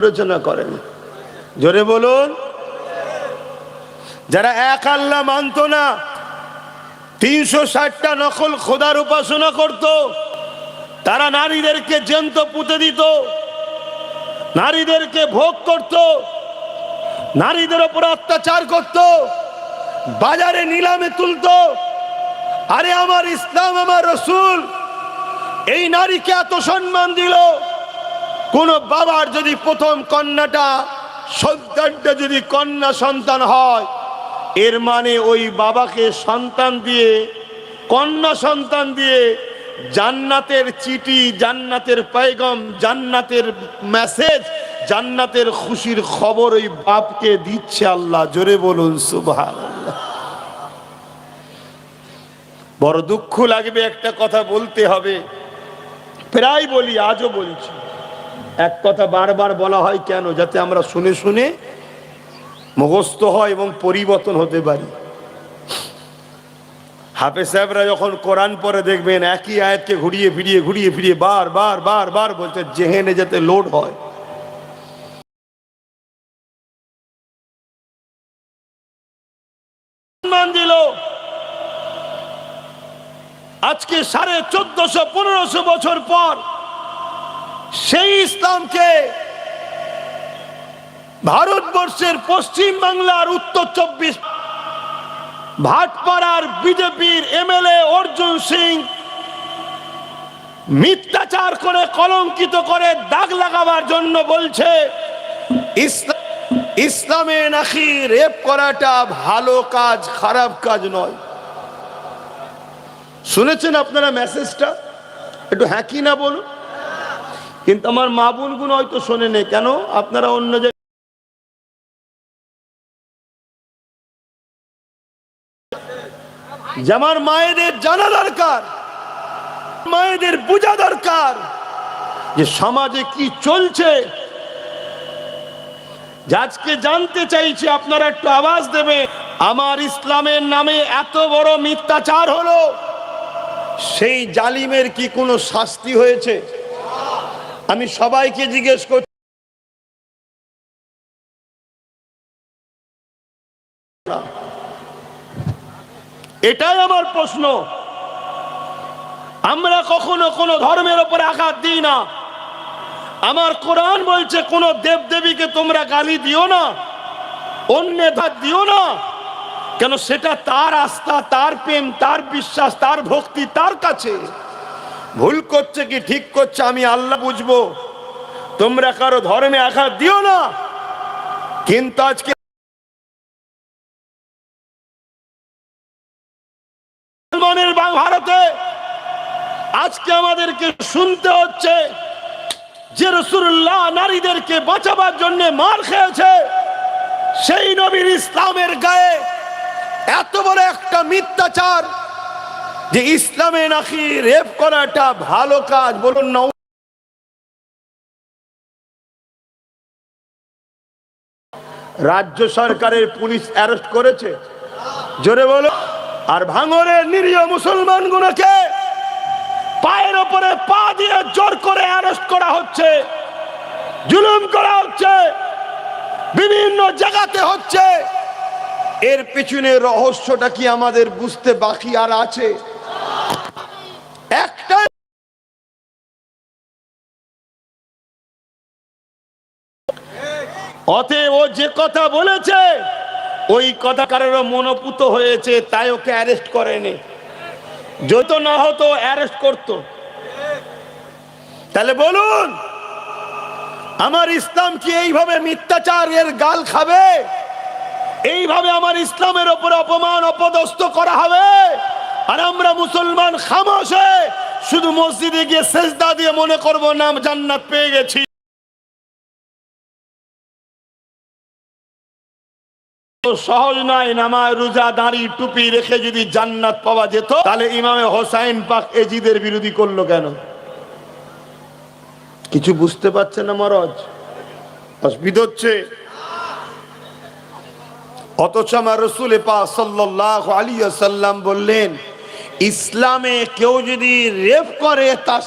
আলোচনা করেন। জোরে বলুন। যারা এক আল্লাহ মানত না, তিনশো ষাটটা নকল খোদার উপাসনা করত, তারা নারীদেরকে জ্যান্ত পুঁতে দিত, নারীদেরকে ভোগ করত, নারীদের ওপর অত্যাচার করত, বাজারে নিলামে তুলত। আরে আমার ইসলাম, আমার রসুল, এই নারীকে এত সম্মান দিল। কোনো বাবার যদি প্রথম কন্যাটা, সন্তানটা যদি কন্যা সন্তান হয়, এর মানে ওই বাবাকে সন্তান দিয়ে, কন্যা সন্তান দিয়ে জান্নাতের চিঠি, জান্নাতের পায়গম, জান্নাতের মেসেজ জান্নাতের খুশির খবর ওই বাপকে দিচ্ছে আল্লাহ। জোরে বলুন সুভার বড় দুঃখ লাগবে একটা কথা বলতে হবে। প্রায় বলি, আজও বলছি। এক কথা বারবার বলা হয় কেন? যাতে আমরা শুনে শুনে মুখস্থ হয় এবং পরিবর্তন হতে পারি। হাফেজ সাহেবরা যখন কোরআন পরে দেখবেন, একই আয়াতকে ঘুরিয়ে ফিরিয়ে ঘুরিয়ে ফিরিয়ে বার বার বার বার বলছে, জেহেনে যাতে লোড হয়। আজকে সাড়ে চোদ্দশো, পনেরোশো বছর পর সেই ইসলামকে ভারতবর্ষের পশ্চিম বাংলার উত্তর চব্বিশ, ভাটপাড়ার বিজেপির এমএলএ অর্জুন সিং মিথ্যাচার করে কলঙ্কিত করে দাগ লাগাবার জন্য বলছে ইসলাম নাকি রেপ করাটা ভালো কাজ, খারাপ কাজ নয়। শুনেছেন আপনারা মেসেজটা? একটু হ্যাঁ কি না বলুন। কিন্তু আমার মা বোনগুলো হয়তো শোনে নেই। কেন? আপনারা অন্য যে আমার মায়েদের জানা দরকার, মায়েদের বোঝা দরকার যে সমাজে কি চলছে। আজকে জানতে চাইছি, আপনারা একটু আওয়াজ দেবে আমার ইসলামের নামে এত বড় মিথ্যাচার হলো, সেই জালিমের কি কোনো শাস্তি হয়েছে? আমি সবাইকে জিজ্ঞেস করছি এটাই আমার প্রশ্ন। আমরা কখনো কোনো ধর্মের ওপরে আঘাত দিই না। আমার কোরআন বলছে, কোন দেব দেবীকে তোমরা গালি দিও না, অন্য ধার দিও না। কেন সেটা তার আস্থা, তার প্রেম, তার বিশ্বাস, তার ভক্তি, তার কাছে। ভুল করছে কি, ঠিক করছে, আমি আল্লাহ বুঝব। তোমরা কারও ধর্মে আঘাত দিও না। কিন্তু আজকে মুসলমানের ভারতে আজকে আমাদেরকে শুনতে হচ্ছে যে রসুল্লাহ নারীদেরকে বাঁচাবার জন্য মার খেয়েছে। সেই নবীর ইসলামের গায়ে এত বড় একটা মিথ্যাচার যে ইসলামে নাকি রেপ করাটা ভালো কাজ বলুন না। রাজ্য সরকারের পুলিশ অ্যারেস্ট করেছে। জোরে বলো। আর ভাঙরের নিরীহ মুসলমান গুলোকে পায়ের ওপরে পা দিয়ে জোর করে অ্যারেস্ট করা হচ্ছে, জুলুম করা হচ্ছে, বিভিন্ন জায়গাতে হচ্ছে। এর পিছনে রহস্যটা কি আমাদের বুঝতে বাকি আর আছে? অতএব ও যে কথা বলেছে, ওই কথা কারোর মনোপুত হয়েছে, তাই ওকে অ্যারেস্ট করেনি। যত না হতো অ্যারেস্ট করতো। তাহলে বলুন, আমার ইসলাম কি এইভাবে মিথ্যাচারের গাল খাবে? এইভাবে আমার ইসলামের ওপর অপমান অপদস্থ করা হবে? আর আমরা মুসলমান খামোশে শুধু মসজিদে গিয়ে সেজদা দিয়ে মনে করব, নাম জান্নাত পেয়ে গেছি। সহজ নয় নামায় রোজা দাঁড়ি টুপি রেখে যদি জান্নাত পাওয়া যেত, তাহলে ইমামে হোসাইন পাক এজিদের বিরোধী করল কেন? কিছু বুঝতে পারছে না মরজ? হচ্ছে, অথচ আমার রসুল সাল্লাহ সাল্লাম বললেন, ইসলামে কেউ যদি রেপ করে, তার